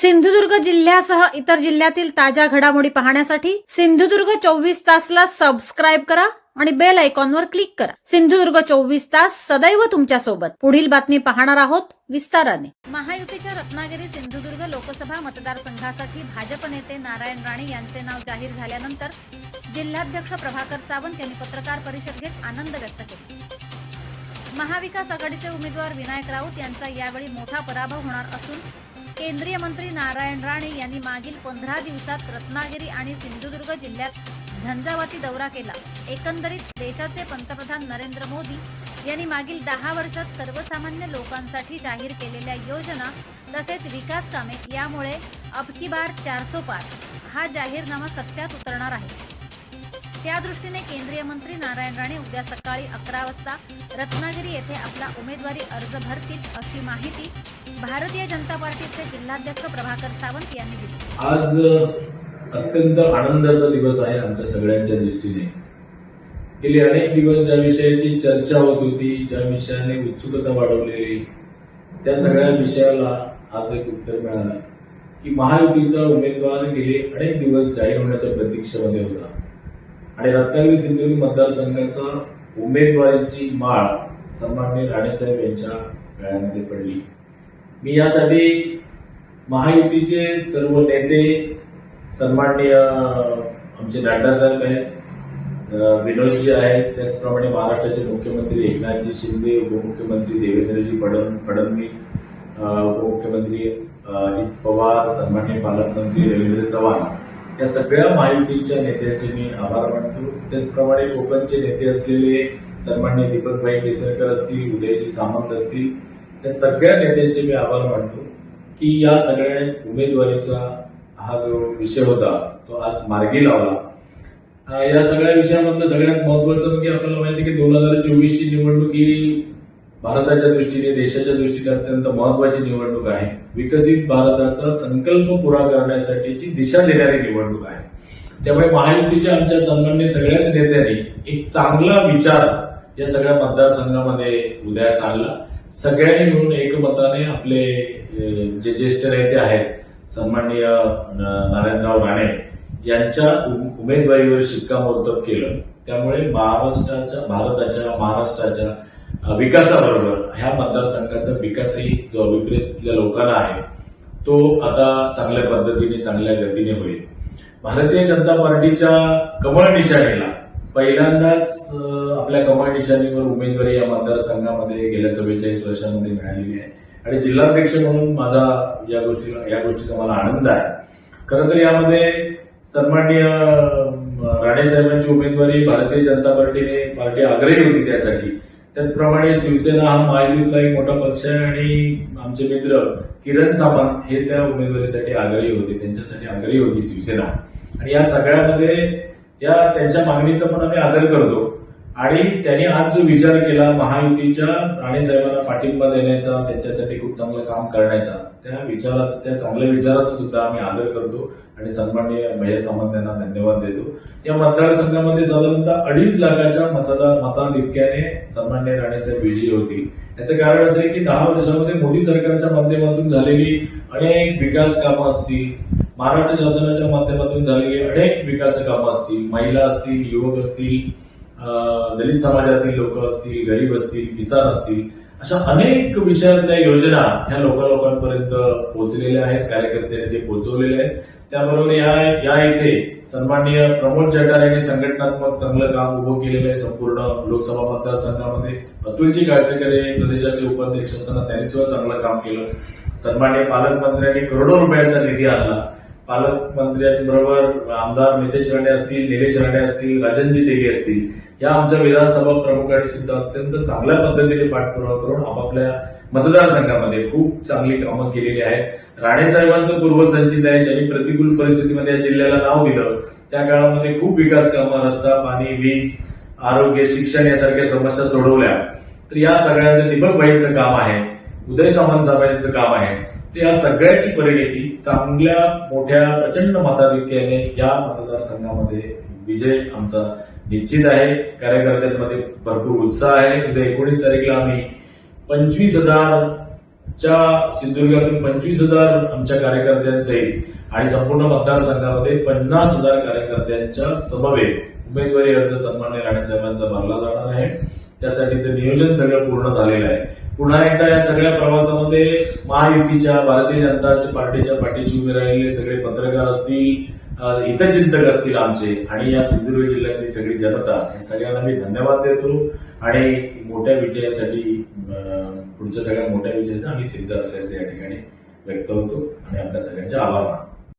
सिंधुदुर्ग जिल्ह्यासह इतर जिल्ह्यातील ताज्या घडामोडी पाहण्यासाठी सिंधुदुर्ग चोवीस तासला सबस्क्राईब करा आणि बेल आयकॉनवर क्लिक करा. सिंधुदुर्ग चोवीस तास सदैव तुमच्यासोबत पुढील बातमी पाहणार आहोत विस्ताराने. महायुतीच्या रत्नागिरी सिंधुदुर्ग लोकसभा मतदारसंघासाठी भाजप नेते नारायण राणे यांचे नाव जाहीर झाल्यानंतर जिल्हाध्यक्ष प्रभाकर सावंत यांनी पत्रकार परिषद घेत आनंद व्यक्त केला. महाविकास आघाडीचे उमेदवार विनायक राऊत यांचा यावेळी मोठा पराभव होणार असून केंद्रीय मंत्री नारायण राणे यांनी मागील पंधरा दिवसात रत्नागिरी आणि सिंधुदुर्ग जिल्ह्यात झंझावाती दौरा केला. एकंदरीत देशाचे पंतप्रधान नरेंद्र मोदी यांनी मागील दहा वर्षात सर्वसामान्य लोकांसाठी जाहीर केलेल्या योजना तसेच विकास कामे यामुळे अबकी बार चारसो पार. हा जाहीरनामा सत्यात उतरणार आहे. त्या दृष्टीने केंद्रीय मंत्री नारायण राणे उद्या सकाळी अकरा वाजता रत्नागिरी येथे आपला उमेदवारी अर्ज भरतील अशी माहिती भारतीय जनता पार्टीचे जिल्हाध्यक्ष प्रभाकर सावंत यांनी दिली. आज अत्यंत आनंदाचा दिवस आहे आमच्या सगळ्यांच्या दृष्टीने. गेले अनेक दिवस ज्या विषयाची चर्चा होत होती ज्या विषयाने उत्सुकता वाढवलेली त्या सगळ्या विषयाला आज एक उत्तर मिळालं. की महायुतीचा उमेदवार गेले अनेक दिवस जाहीर होण्याच्या प्रतीक्षेमध्ये होता. आणि रत्नागिरी सिंधुदुर्ग मतदारसंघाचा उमेदवारीची माळ सन्माननीय राणेसाहेब यांच्या गळ्यामध्ये पडली. मी यासाठी महायुतीचे सर्व नेते सन्माननीय आमचे नड्डासाहेब आहेत विनोदजी आहेत त्याचप्रमाणे महाराष्ट्राचे मुख्यमंत्री एकनाथजी शिंदे उपमुख्यमंत्री देवेंद्रजी फडण फडणवीस उपमुख्यमंत्री अजित पवार सन्माननीय पालकमंत्री रवींद्र चव्हाण. या सगळ्या महायुतीच्या नेत्यांचे मी आभार मानतो. त्याचप्रमाणे कोकणचे नेते असलेले सन्मान्य दीपकभाई केसरकर असतील उदयजी सामंत असतील या सगळ्या नेत्यांचे मी आभार मानतो की या सगळ्या उमेदवारीचा हा जो विषय होता तो आज मार्गी लावला. या सगळ्या विषयामधलं सगळ्यात महत्वाचं म्हणजे आपल्याला माहिती आहे की दोन हजार चोवीसची निवडणूक ही भारताच्या दृष्टीने देशाच्या दृष्टीने अत्यंत महत्वाची निवडणूक आहे. विकसित भारताचा संकल्प पुरा करण्यासाठीची दिशा देणारी निवडणूक आहे. त्यामुळे महायुतीच्या आमच्या सन्मान्य सगळ्याच नेत्यांनी एक चांगला विचार या सगळ्या मतदारसंघामध्ये उदयास आणला सगळ्यांनी मिळून एकमताने आपले जे ज्येष्ठ नेते आहेत सन्माननीय अ, नारायणराव राणे यांच्या उमेदवारीवर शिक्कामोर्तब केलं. त्यामुळे महाराष्ट्राच्या भारताच्या महाराष्ट्राच्या विकासाबरोबर ह्या मतदारसंघाचा विकासही जो अभिप्रेतल्या लोकांना आहे तो आता चांगल्या पद्धतीने चांगल्या गतीने होईल. भारतीय जनता पार्टीच्या कमळ निशाणीला पहिल्यांदाच आपल्या कमळ निशाणीवर उमेदवारी या मतदारसंघामध्ये गेल्या चव्वेचाळीस वर्षांमध्ये मिळालेली आहे. आणि जिल्हाध्यक्ष म्हणून माझा या गोष्टीला या गोष्टीचा मला आनंद आहे. खरं तर यामध्ये सन्माननीय राणे साहेबांची उमेदवारी भारतीय जनता पार्टीने पार्टी आग्रही होती त्यासाठी. त्याचप्रमाणे शिवसेना हा महायुतीतला एक मोठा पक्ष आहे आणि आमचे मित्र किरण सावंत हे त्या उमेदवारीसाठी आग्रही होते त्यांच्यासाठी आग्रही होती शिवसेना. आणि या सगळ्यामध्ये या त्यांच्या मागणीचा पण आम्ही आदर करतो. आणि त्यांनी आज जो विचार केला महायुतीच्या राणेसाहेबांना पाठिंबा देण्याचा त्यांच्यासाठी खूप चांगलं काम करण्याचा त्या विचाराचा त्या चांगल्या विचाराचा सुद्धा आम्ही आदर करतो आणि सन्माननीय भैया सामंत यांना धन्यवाद देतो. या मतदारसंघामध्ये साधारणतः अडीच लाखाच्या मतदार मताधिक्याने सन्माननीय राणेसाहेब विजयी होतील. याचं कारण असं आहे की दहा वर्षामध्ये मोदी सरकारच्या माध्यमातून झालेली अनेक विकास कामं असतील महाराष्ट्र शासनाच्या माध्यमातून झालेली अनेक विकास कामं असतील महिला असतील युवक असतील दलित समाजातील लोक असतील गरीब असतील किसान असतील अशा अनेक विषयातल्या योजना ह्या लोकांपर्यंत पोहोचलेल्या आहेत कार्यकर्त्यांनी ते पोहोचवलेले आहेत. त्याबरोबर या या येथे सन्माननीय प्रमोद जटार यांनी संघटनात्मक चांगलं काम उभं केलेलं आहे संपूर्ण लोकसभा मतदारसंघामध्ये. अतुलजी गाडसेकर हे प्रदेशाचे उपाध्यक्ष असताना त्यांनी सुद्धा चांगलं काम केलं. सन्माननीय पालकमंत्र्यांनी करोडो रुपयाचा निधी आणला. पालकमंत्र्यांबरोबर आमदार नितेश राणे असतील निलेश राणे असतील राजनजी देगे असतील या आमच्या विधानसभा प्रमुखांनी सुद्धा अत्यंत चांगल्या पद्धतीने पाठपुरावा करून आपापल्या मतदारसंघामध्ये खूप चांगली कामं केलेली आहेत. राणेसाहेबांचं पूर्वसंचित आहे ज्यांनी प्रतिकूल परिस्थितीमध्ये या जिल्ह्याला नाव दिलं. त्या काळामध्ये खूप विकास कामं रस्ता पाणी वीज आरोग्य शिक्षण यासारख्या समस्या सोडवल्या. तर या सगळ्यांचं दीपक भाईचं काम आहे उदय सामंत साहेबांचं काम आहे. ते या सगळ्याची परिणिती चांगल्या मोठ्या प्रचंड मताधिक्याने या मतदारसंघामध्ये विजय आमचा निश्चित आहे. कार्यकर्त्यांमध्ये भरपूर उत्साह आहे. उद्या एकोणीस तारीखला आम्ही पंचवीस हजार आमच्या सिंधुदुर्गातून पंचवीस हजार आमच्या कार्यकर्त्यांसहित आणि संपूर्ण मतदारसंघामध्ये पन्नास हजार कार्यकर्त्यांच्या समवेत उमेदवारी अर्ज सन्मान्य राणेसाहेबांचा भरला जाणार आहे. त्यासाठीचं नियोजन सगळं पूर्ण झालेलं आहे. पुन्हा एकदा या सगळ्या प्रवासामध्ये महायुतीच्या भारतीय जनता पार्टीच्या पाठीशी उभे राहिलेले सगळे पत्रकार असतील हितचिंतक असतील आमचे आणि या सिंधुदुर्ग जिल्ह्यातली सगळी जनता या सगळ्यांना मी धन्यवाद देतो. आणि मोठ्या विजयासाठी पुढच्या सगळ्या मोठ्या विजयासाठी आम्ही सिद्ध असल्याचे या ठिकाणी व्यक्त होतो. आणि आपल्या सगळ्यांचे आभार मानतो.